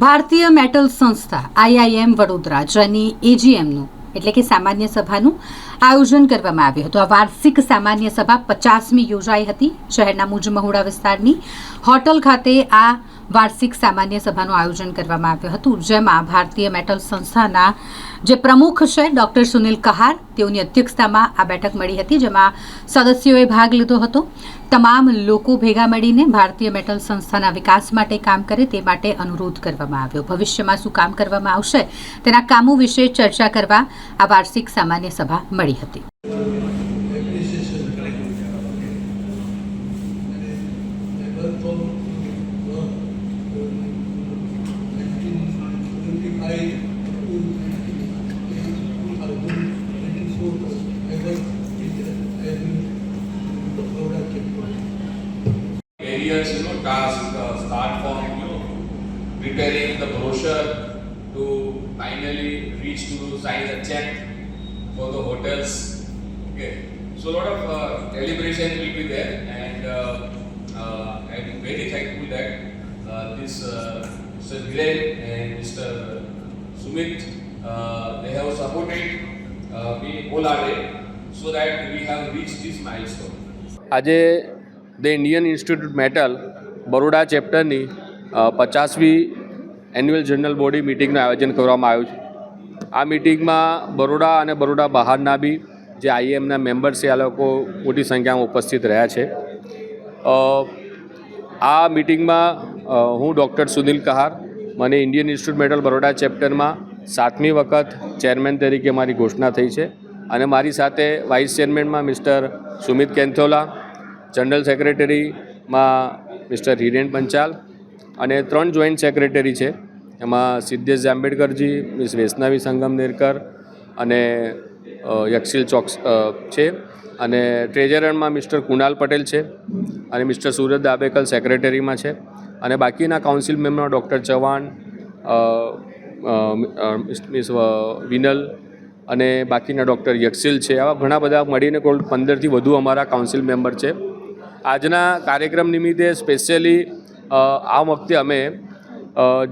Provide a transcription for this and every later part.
ભારતીય મેટલ સંસ્થા આઈઆઈએમ વડોદરા, જેની એજીએમનું એટલે કે સામાન્ય સભાનું, આયોજન કરવામાં આવ્યું હતું. આ વાર્ષિક સામાન્ય સભા પચાસમી યોજાઈ હતી શહેરના મુજ મહુડા વિસ્તારની. હોટલ ખાતે આ વાર્ષિક સામાન્ય સભાનું આયોજન કરવામાં આવ્યું હતું, જેમાં ભારતીય મેટલ સંસ્થાના જે પ્રમુખ છે, ડૉક્ટર સુનિલ કહાર, તેઓની અધ્યક્ષતામાં આ બેઠક મળી હતી, જેમાં સદસ્યોએ ભાગ લીધો હતો. તમામ લોકો ભેગા મળીને ભારતીય મેટલ સંસ્થાના વિકાસ માટે કામ કરે તે માટે અનુરોધ કરવામાં આવ્યો. ભવિષ્યમાં શું કામ કરવામાં આવશે તેના કામો વિશે ચર્ચા કરવા આ વાર્ષિક સામાન્ય સભા મળી હતી. Various you know tasks uh, start from you know preparing the brochure to finally reach to sign the check for the hotels. Okay. So a lot of uh, deliberation will be there and uh, uh, i'm very thankful that uh, this uh, mr Dhiren and mr sumit uh, they have supported uh, me wholeheartedly so that we have reached this milestone. આજે the Indian institute metal Baroda ચેપ્ટરની પચાસવી annual general body મિટિંગનું આયોજન કરવામાં આવ્યું છે. આ મિટિંગમાં બરોડા અને બરોડા બહારના બી જે આઈએમના મેમ્બર્સ છે, આ લોકો મોટી સંખ્યામાં ઉપસ્થિત રહ્યા છે. આ મિટિંગમાં હું ડૉક્ટર સુનિલ કહાર, મને ઇન્ડિયન ઇન્સ્ટિટ્યૂટ મેટલ બરોડા ચેપ્ટરમાં સાતમી વખત ચેરમેન તરીકે મારી ઘોષણા થઈ છે અને મારી સાથે વાઇસ ચેરમેનમાં મિસ્ટર સુમિત કેન્થોલા જનરલ સેક્રેટરીમાં મિસ્ટર હિરેન પંચાલ અને ત્રણ જોઈન્ટ સેક્રેટરી છે. એમાં સિદ્ધેશ જાંબેડકરજી, મિસ વૈષ્ણવી સંગમ નેરકર અને યક્ષિલ ચોક્સ છે. અને ટ્રેઝરરમાં મિસ્ટર કુણાલ પટેલ છે અને મિસ્ટર સુરત દાબેકલ સેક્રેટરીમાં છે. અને બાકીના council member doctor Chauhan miss Vinal અને બાકીના ડૉક્ટર યક્ષિલ છે. આવા ઘણા બધા મળીને કુલ પંદરથી વધુ અમારા કાઉન્સિલ મેમ્બર છે. આજના કાર્યક્રમ નિમિત્તે સ્પેશિયલી આ વખતે અમે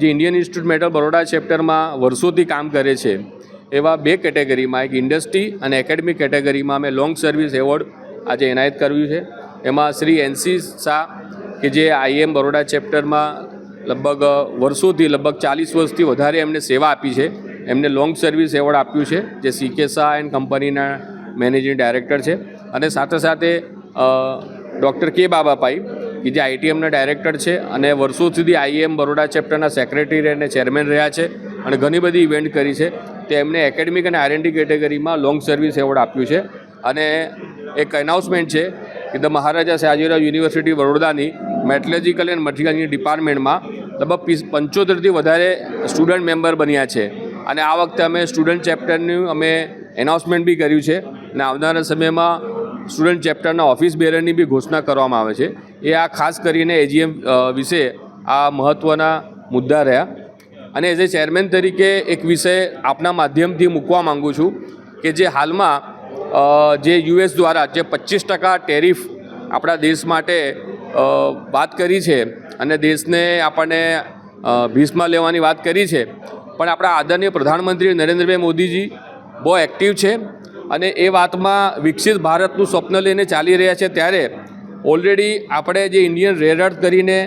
જે ઇન્ડિયન ઇન્સ્ટિટ્યૂટ મેટલ બરોડા ચેપ્ટરમાં વર્ષોથી કામ કરે છે, એવા બે કેટેગરીમાં, એક ઇન્ડસ્ટ્રી અને એકેડમિક કેટેગરીમાં અમે લોંગ સર્વિસ એવોર્ડ આજે એનાયત કર્યું છે. એમાં શ્રી એનસી શાહ, કે જે આઈએમ બરોડા ચેપ્ટરમાં લગભગ વર્ષોથી લગભગ ચાલીસ વર્ષથી વધારે એમને સેવા આપી છે. એમને લોંગ સર્વિસ એવોર્ડ આપ્યું છે, જે સીકે શાહ એન્ડ કંપનીના મેનેજિંગ ડાયરેક્ટર છે. અને સાથે સાથે ડૉક્ટર કે બાબાપાઈ, કે જે આઈટીએમના ડાયરેક્ટર છે અને વર્ષો સુધી આઈએમ બરોડા ચેપ્ટરના સેક્રેટરી અને ચેરમેન રહ્યા છે અને ઘણી બધી ઇવેન્ટ કરી છે. તે એમને એકેડમિક અને આરએનડી કેટેગરીમાં લોંગ સર્વિસ એવોર્ડ આપ્યું છે. અને એક એનાઉન્સમેન્ટ છે કે ધ મહારાજા સયાજીરાવ યુનિવર્સિટી વડોદરાની મેટલોજિકલ એન્ડ મટીરિયલની ડિપાર્ટમેન્ટમાં લગભગ પંચોતેરથી વધારે સ્ટુડન્ટ મેમ્બર બન્યા છે. અને આ વખતે અમે સ્ટુડન્ટ ચેપ્ટરનું અમે એનાઉન્સમેન્ટ બી કર્યું છે. અને આવનારા સમયમાં સ્ટુડન્ટ ચેપ્ટરના ઓફિસ બેરરની બી ઘોષણા કરવામાં આવે છે. એ આ ખાસ કરીને એજીએમ વિશે આ મહત્ત્વના મુદ્દા રહ્યા. અને એઝ એ ચેરમેન તરીકે એક વિષય આપના માધ્યમથી મૂકવા માગું છું કે જે હાલમાં જે યુએસ દ્વારા જે પચીસ ટકા ટેરિફ આપણા દેશ માટે વાત કરી છે અને દેશને આપણને ભીસમાં લેવાની વાત કરી છે. પણ આપણા આદરણીય પ્રધાનમંત્રી નરેન્દ્રભાઈ મોદીજી બહુ એક્ટિવ છે. અને એ વાતમાં વિકસિત ભારતનું સ્વપ્ન લઈને ચાલી રહ્યા છે ત્યારે ઓલરેડી આપણે જે ઇન્ડિયન રેરર્થ કરીને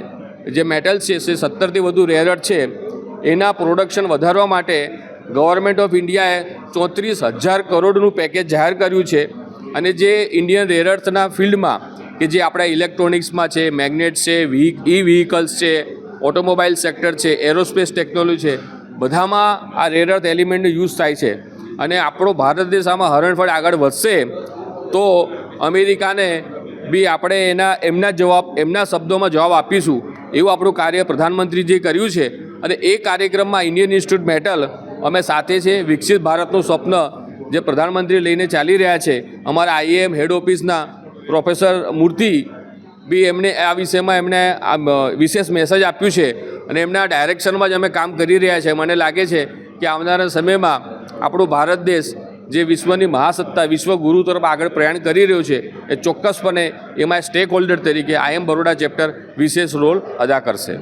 જે મેટલ્સ છે તે સત્તરથી વધુ રેરર્થ છે, એના પ્રોડક્શન વધારવા માટે ગવર્મેન્ટ ઓફ ઇન્ડિયાએ ચોત્રીસ હજાર કરોડનું પેકેજ જાહેર કર્યું છે. અને જે ઇન્ડિયન રેરર્થના ફિલ્ડમાં કે જે આપણા ઇલેક્ટ્રોનિક્સમાં છે મેગ્નેટ છે વી ઈ વ્હીકલ્સ છે ઓટોમોબાઈલ સેક્ટર છે એરોસ્પેસ ટેકનોલોજી છે, બધામાં આ રેરર્થ એલિમેન્ટનો યુઝ થાય છે. અને આપણો ભારત દેશ આમાં હરણફળ આગળ વધશે, તો અમેરિકાને બી આપણે એના, એમના જવાબ, એમના શબ્દોમાં જવાબ આપીશું. એવું આપણું કાર્ય પ્રધાનમંત્રીજીએ કર્યું છે. અને એ કાર્યક્રમમાં ઇન્ડિયન ઇન્સ્ટિટ્યૂટ મેટલ, અમે સાથે છે, વિકસિત ભારતનું સ્વપ્ન જે પ્રધાનમંત્રી લઈને ચાલી રહ્યા છે. અમારા આઈએમ હેડ ઓફિસના પ્રોફેસર મૂર્તિ બી એમને આ વિષયમાં એમને આ વિશેષ મેસેજ આપ્યું છે. અને એમના ડાયરેક્શનમાં જ અમે કામ કરી રહ્યા છે. મને લાગે છે કે આવનારા સમયમાં આપણો ભારત દેશ જે વિશ્વની મહાસત્તા, વિશ્વ ગુરુ તરફ આગળ પ્રયાણ કરી રહ્યો છે, એ ચોક્કસપણે એમાં સ્ટેક હોલ્ડર તરીકે આઈએમ બરોડા ચેપ્ટર વિશેષ રોલ અદા કરશે.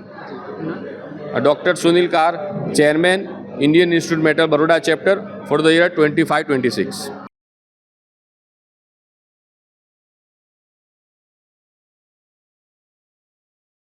Doctor Sunil Kar chairman Indian institute metal Baroda chapter for the year twenty five twenty six